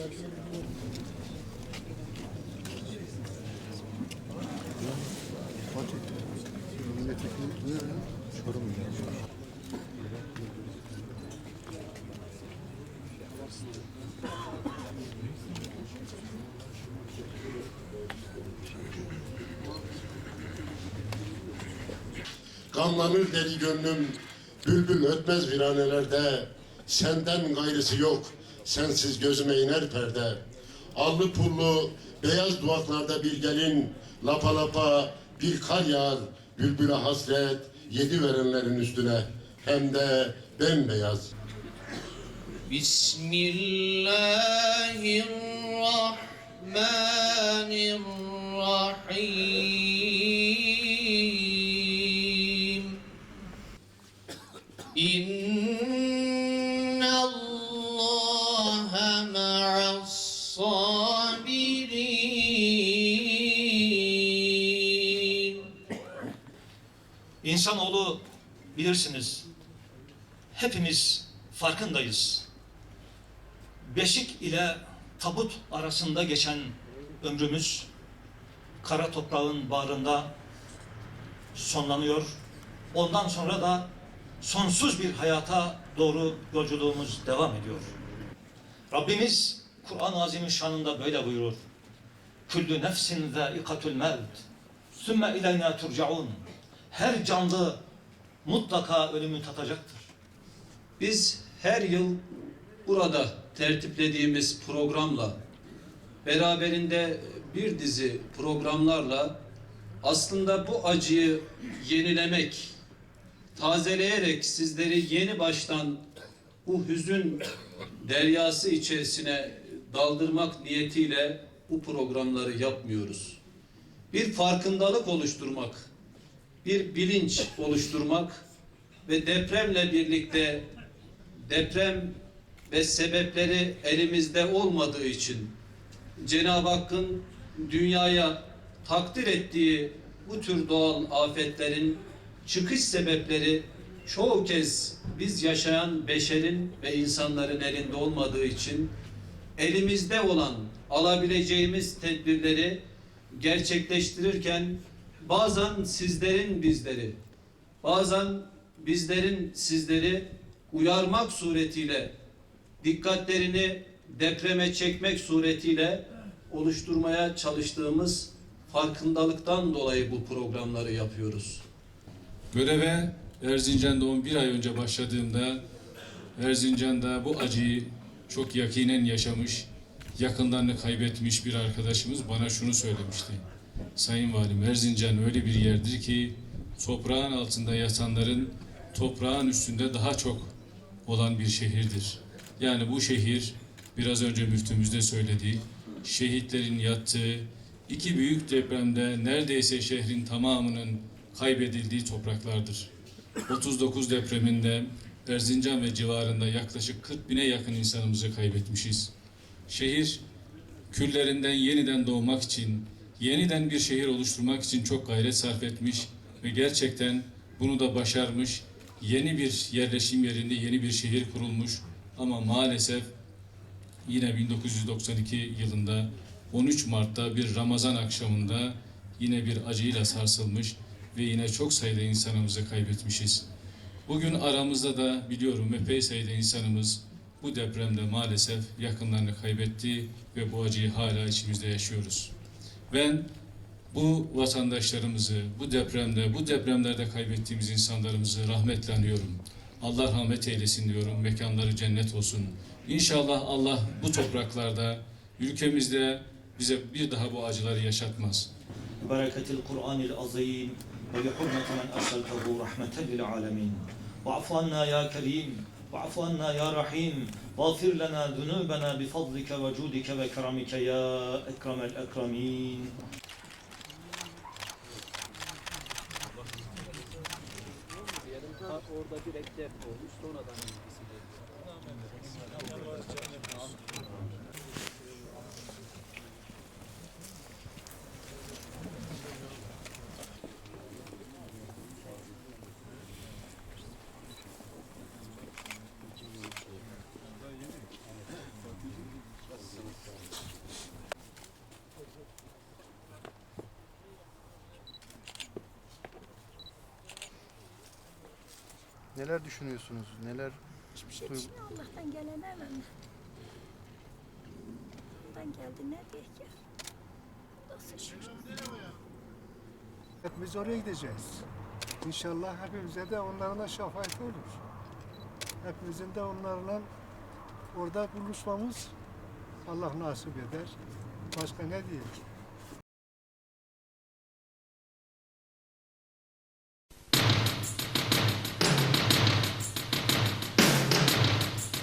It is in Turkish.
Çorum Gamlanır deli gönlüm, bülbül ötmez viranelerde, senden gayrısı yok.'' sensiz gözüme iner perde. Allı pullu beyaz duvaklarda bir gelin, lapa lapa bir kar yağar, bülbüle hasret, yedi verenlerin üstüne hem de bembeyaz. Bismillahirrahmanirrahim. İnsanoğlu bilirsiniz hepimiz farkındayız. Beşik ile tabut arasında geçen ömrümüz kara toprağın bağrında sonlanıyor. Ondan sonra da sonsuz bir hayata doğru yolculuğumuz devam ediyor. Rabbimiz Kur'an-ı Azimüşşan'ında böyle buyurur. Küllü nefsin zâikatul mevt. Sümme ileyna turcaun. Her canlı mutlaka ölümü tatacaktır. Biz her yıl burada tertiplediğimiz programla beraberinde bir dizi programlarla aslında bu acıyı yenilemek, tazeleyerek sizleri yeni baştan bu hüzün deryası içerisine daldırmak niyetiyle bu programları yapmıyoruz. Bir farkındalık oluşturmak, bir bilinç oluşturmak ve depremle birlikte deprem ve sebepleri elimizde olmadığı için Cenab-ı Hakk'ın dünyaya takdir ettiği bu tür doğal afetlerin çıkış sebepleri çoğu kez biz yaşayan beşerin ve insanların elinde olmadığı için elimizde olan alabileceğimiz tedbirleri gerçekleştirirken bazen sizlerin bizleri bazen bizlerin sizleri uyarmak suretiyle dikkatlerini depreme çekmek suretiyle oluşturmaya çalıştığımız farkındalıktan dolayı bu programları yapıyoruz. Göreve Erzincan'da 11 ay önce başladığımda Erzincan'da bu acıyı çok yakinen yaşamış, yakınlarını kaybetmiş bir arkadaşımız bana şunu söylemişti. Sayın Valim Erzincan öyle bir yerdir ki toprağın altında yatanların toprağın üstünde daha çok olan bir şehirdir. Yani bu şehir biraz önce müftümüz de söyledi. Şehitlerin yattığı iki büyük depremde neredeyse şehrin tamamının kaybedildiği topraklardır. 39 depreminde Erzincan ve civarında yaklaşık 40 bine yakın insanımızı kaybetmişiz. Şehir küllerinden yeniden doğmak için, yeniden bir şehir oluşturmak için çok gayret sarf etmiş ve gerçekten bunu da başarmış. Yeni bir yerleşim yerinde yeni bir şehir kurulmuş ama maalesef yine 1992 yılında 13 Mart'ta bir Ramazan akşamında yine bir acıyla sarsılmış ve yine çok sayıda insanımızı kaybetmişiz. Bugün aramızda da biliyorum epey sayıda insanımız bu depremde maalesef yakınlarını kaybetti ve bu acıyı hala içimizde yaşıyoruz. Ben bu vatandaşlarımızı, bu depremde, bu depremlerde kaybettiğimiz insanlarımızı rahmetle anıyorum. Allah rahmet eylesin diyorum. Mekanları cennet olsun. İnşallah Allah bu topraklarda, ülkemizde bize bir daha bu acıları yaşatmaz. Bereketil Kur'anil azim ve bi hurmeti men arsaltehu rahmeten lil alemin. Ve affanna ya kerim. واعف عنا يا رحيم واغفر لنا ذنوبنا بفضلك وجودك وكرمك يا أكرم الأكرمين orada direkt depo olmuş sonradan ilgisi Neler düşünüyorsunuz? Neler Hiçbir şey Duygu- düşünüyor Allah'tan gelen hemen. Allah'tan geldi ne diye ki? Nasıl şükür. Hepimiz oraya gideceğiz. İnşallah hepimize de onlarla şefaat olur. Hepimizin de onlarla orada buluşmamız Allah nasip eder. Başka ne diyeyim?